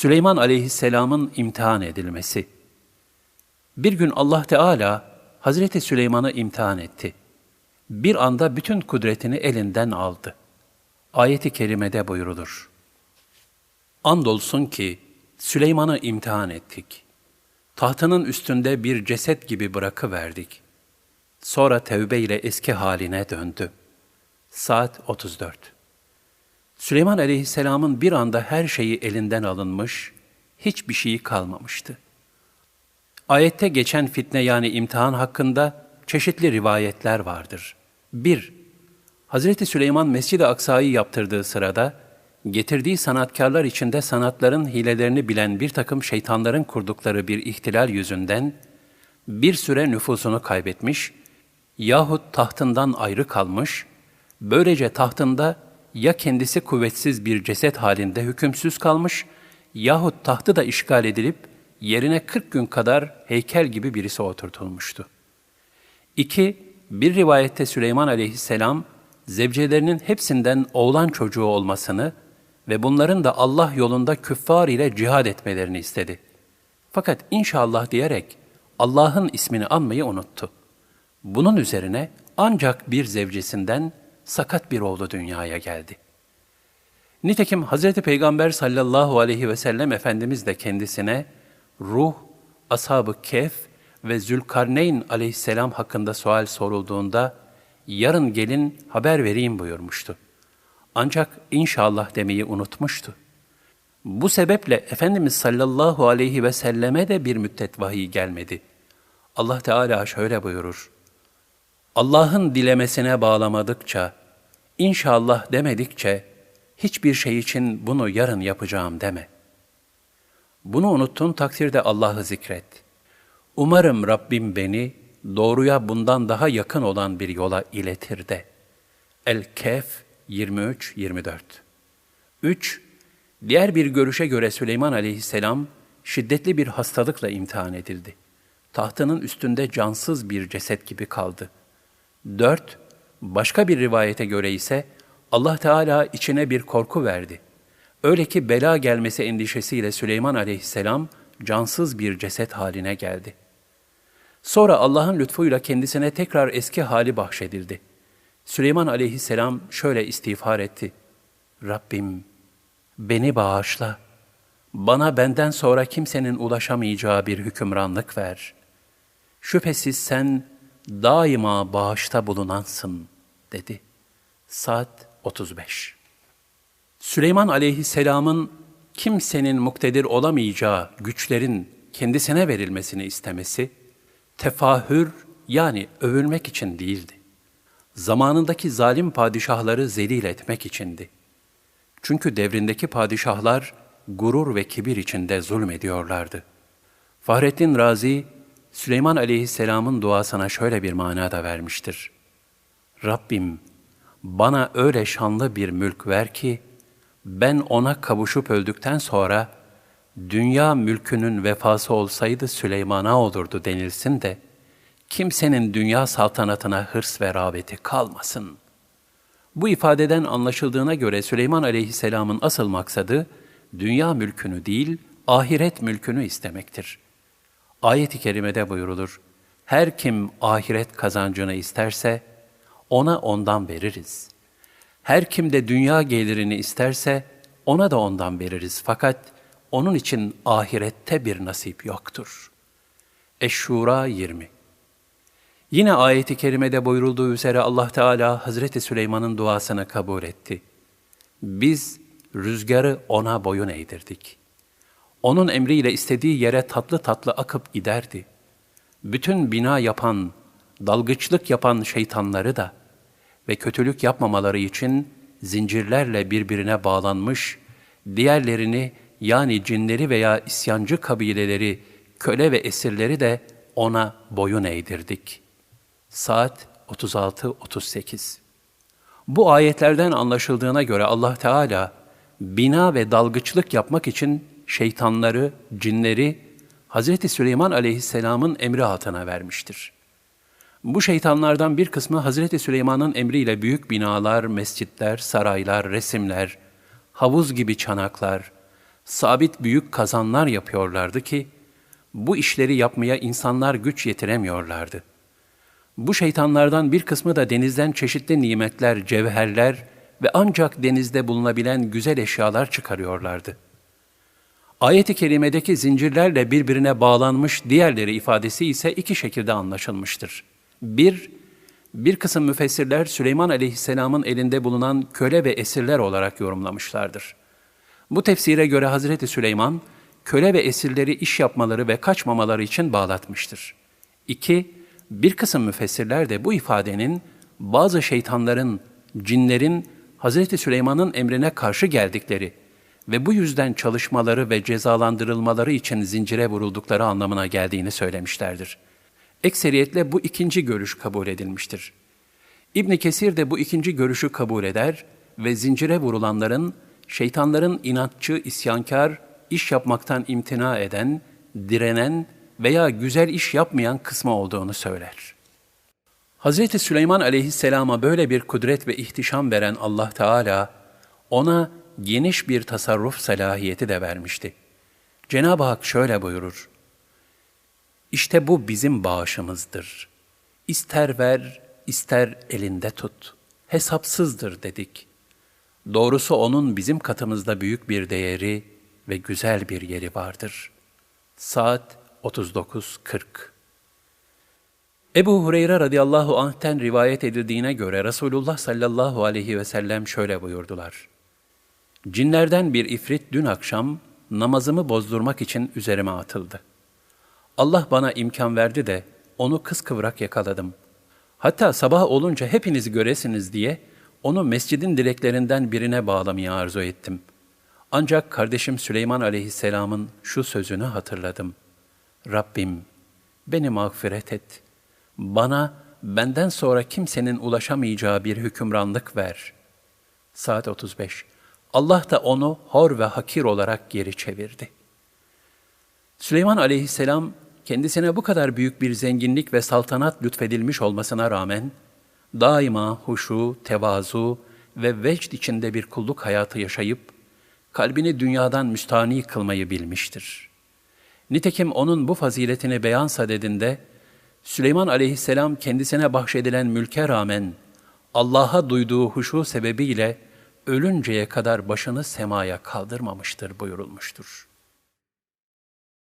Süleyman aleyhisselamın imtihan edilmesi. Bir gün Allah Teala Hazreti Süleyman'ı imtihan etti. Bir anda bütün kudretini elinden aldı. Ayeti kerimede buyurulur. Andolsun ki Süleyman'ı imtihan ettik. Tahtının üstünde bir ceset gibi bırakıverdik. Sonra tevbe ile eski haline döndü. Saat 34 Süleyman aleyhisselamın bir anda her şeyi elinden alınmış, hiçbir şeyi kalmamıştı. Ayette geçen fitne yani imtihan hakkında çeşitli rivayetler vardır. 1. Hazreti Süleyman Mescid-i Aksa'yı yaptırdığı sırada, getirdiği sanatkarlar içinde sanatların hilelerini bilen bir takım şeytanların kurdukları bir ihtilal yüzünden, bir süre nüfusunu kaybetmiş yahut tahtından ayrı kalmış, böylece tahtında ya kendisi kuvvetsiz bir ceset halinde hükümsüz kalmış yahut tahtı da işgal edilip yerine 40 gün kadar heykel gibi birisi oturtulmuştu. 2. Bir rivayette Süleyman aleyhisselam, zevcelerinin hepsinden oğlan çocuğu olmasını ve bunların da Allah yolunda küffar ile cihad etmelerini istedi. Fakat inşallah diyerek Allah'ın ismini anmayı unuttu. Bunun üzerine ancak bir zevcesinden sakat bir oğlu dünyaya geldi. Nitekim Hz. Peygamber sallallahu aleyhi ve sellem Efendimiz de kendisine ruh, ashab-ı kehf ve Zülkarneyn aleyhisselam hakkında sual sorulduğunda yarın gelin haber vereyim buyurmuştu. Ancak inşallah demeyi unutmuştu. Bu sebeple Efendimiz sallallahu aleyhi ve selleme de bir müddet vahiy gelmedi. Allah Teala şöyle buyurur. Allah'ın dilemesine bağlamadıkça, inşallah demedikçe, hiçbir şey için bunu yarın yapacağım deme. Bunu unuttun takdirde Allah'ı zikret. Umarım Rabbim beni doğruya bundan daha yakın olan bir yola iletir de. El-Kehf 23-24 3. Diğer bir görüşe göre Süleyman aleyhisselam şiddetli bir hastalıkla imtihan edildi. Tahtının üstünde cansız bir ceset gibi kaldı. 4. Başka bir rivayete göre ise Allah Teala içine bir korku verdi. Öyle ki bela gelmesi endişesiyle Süleyman aleyhisselam cansız bir ceset haline geldi. Sonra Allah'ın lütfuyla kendisine tekrar eski hali bahşedildi. Süleyman aleyhisselam şöyle istiğfar etti. Rabbim beni bağışla. Bana benden sonra kimsenin ulaşamayacağı bir hükümranlık ver. Şüphesiz sen daima bağışta bulunansın dedi. Saat 35 Süleyman aleyhisselamın kimsenin muktedir olamayacağı güçlerin kendisine verilmesini istemesi, tefahür yani övülmek için değildi. Zamanındaki zalim padişahları zelil etmek içindi. Çünkü devrindeki padişahlar gurur ve kibir içinde zulmediyorlardı. Fahrettin Razi, Süleyman aleyhisselamın duasına şöyle bir mana da vermiştir. Rabbim, bana öyle şanlı bir mülk ver ki, ben ona kavuşup öldükten sonra, dünya mülkünün vefası olsaydı Süleyman'a olurdu denilsin de, kimsenin dünya saltanatına hırs ve rağbeti kalmasın. Bu ifadeden anlaşıldığına göre Süleyman aleyhisselamın asıl maksadı, dünya mülkünü değil, ahiret mülkünü istemektir. Ayet-i kerimede buyurulur, her kim ahiret kazancını isterse, ona ondan veririz. Her kim de dünya gelirini isterse, ona da ondan veririz. Fakat onun için ahirette bir nasip yoktur. Eş-Şura 20 Yine ayeti kerimede buyurulduğu üzere Allah Teala Hazreti Süleyman'ın duasını kabul etti. Biz rüzgarı ona boyun eğdirdik. Onun emriyle istediği yere tatlı tatlı akıp giderdi. Bütün bina yapan, dalgıçlık yapan şeytanları da ve kötülük yapmamaları için zincirlerle birbirine bağlanmış, diğerlerini yani cinleri veya isyancı kabileleri, köle ve esirleri de ona boyun eğdirdik. Saat 36-38 Bu ayetlerden anlaşıldığına göre Allah Teala, bina ve dalgıçlık yapmak için şeytanları, cinleri Hz. Süleyman aleyhisselamın emri altına vermiştir. Bu şeytanlardan bir kısmı Hz. Süleyman'ın emriyle büyük binalar, mescitler, saraylar, resimler, havuz gibi çanaklar, sabit büyük kazanlar yapıyorlardı ki, bu işleri yapmaya insanlar güç yetiremiyorlardı. Bu şeytanlardan bir kısmı da denizden çeşitli nimetler, cevherler ve ancak denizde bulunabilen güzel eşyalar çıkarıyorlardı. Ayet-i kerimedeki zincirlerle birbirine bağlanmış diğerleri ifadesi ise iki şekilde anlaşılmıştır. Bir, bir kısım müfessirler Süleyman aleyhisselamın elinde bulunan köle ve esirler olarak yorumlamışlardır. Bu tefsire göre Hazreti Süleyman, köle ve esirleri iş yapmaları ve kaçmamaları için bağlatmıştır. İki, bir kısım müfessirler de bu ifadenin bazı şeytanların, cinlerin Hazreti Süleyman'ın emrine karşı geldikleri ve bu yüzden çalışmaları ve cezalandırılmaları için zincire vuruldukları anlamına geldiğini söylemişlerdir. Ekseriyetle bu ikinci görüş kabul edilmiştir. İbn Kesir de bu ikinci görüşü kabul eder ve zincire vurulanların şeytanların inatçı, isyankar, iş yapmaktan imtina eden, direnen veya güzel iş yapmayan kısmı olduğunu söyler. Hz. Süleyman aleyhisselama böyle bir kudret ve ihtişam veren Allah Teala, ona geniş bir tasarruf salahiyeti de vermişti. Cenab-ı Hak şöyle buyurur, İşte bu bizim bağışımızdır. İster ver, ister elinde tut. Hesapsızdır dedik. Doğrusu onun bizim katımızda büyük bir değeri ve güzel bir yeri vardır. Saat 39.40 Ebu Hureyre radıyallahu anh'ten rivayet edildiğine göre Resulullah sallallahu aleyhi ve sellem şöyle buyurdular. Cinlerden bir ifrit dün akşam namazımı bozdurmak için üzerime atıldı. Allah bana imkan verdi de onu kıskıvrak yakaladım. Hatta sabah olunca hepiniz göresiniz diye onu mescidin direklerinden birine bağlamayı arzu ettim. Ancak kardeşim Süleyman aleyhisselamın şu sözünü hatırladım. Rabbim beni mağfiret et. Bana benden sonra kimsenin ulaşamayacağı bir hükümranlık ver. Saat 35. Allah da onu hor ve hakir olarak geri çevirdi. Süleyman aleyhisselam kendisine bu kadar büyük bir zenginlik ve saltanat lütfedilmiş olmasına rağmen daima huşu, tevazu ve vecd içinde bir kulluk hayatı yaşayıp kalbini dünyadan müstani kılmayı bilmiştir. Nitekim onun bu faziletini beyan sadedinde Süleyman aleyhisselam kendisine bahşedilen mülke rağmen Allah'a duyduğu huşu sebebiyle ölünceye kadar başını semaya kaldırmamıştır buyurulmuştur.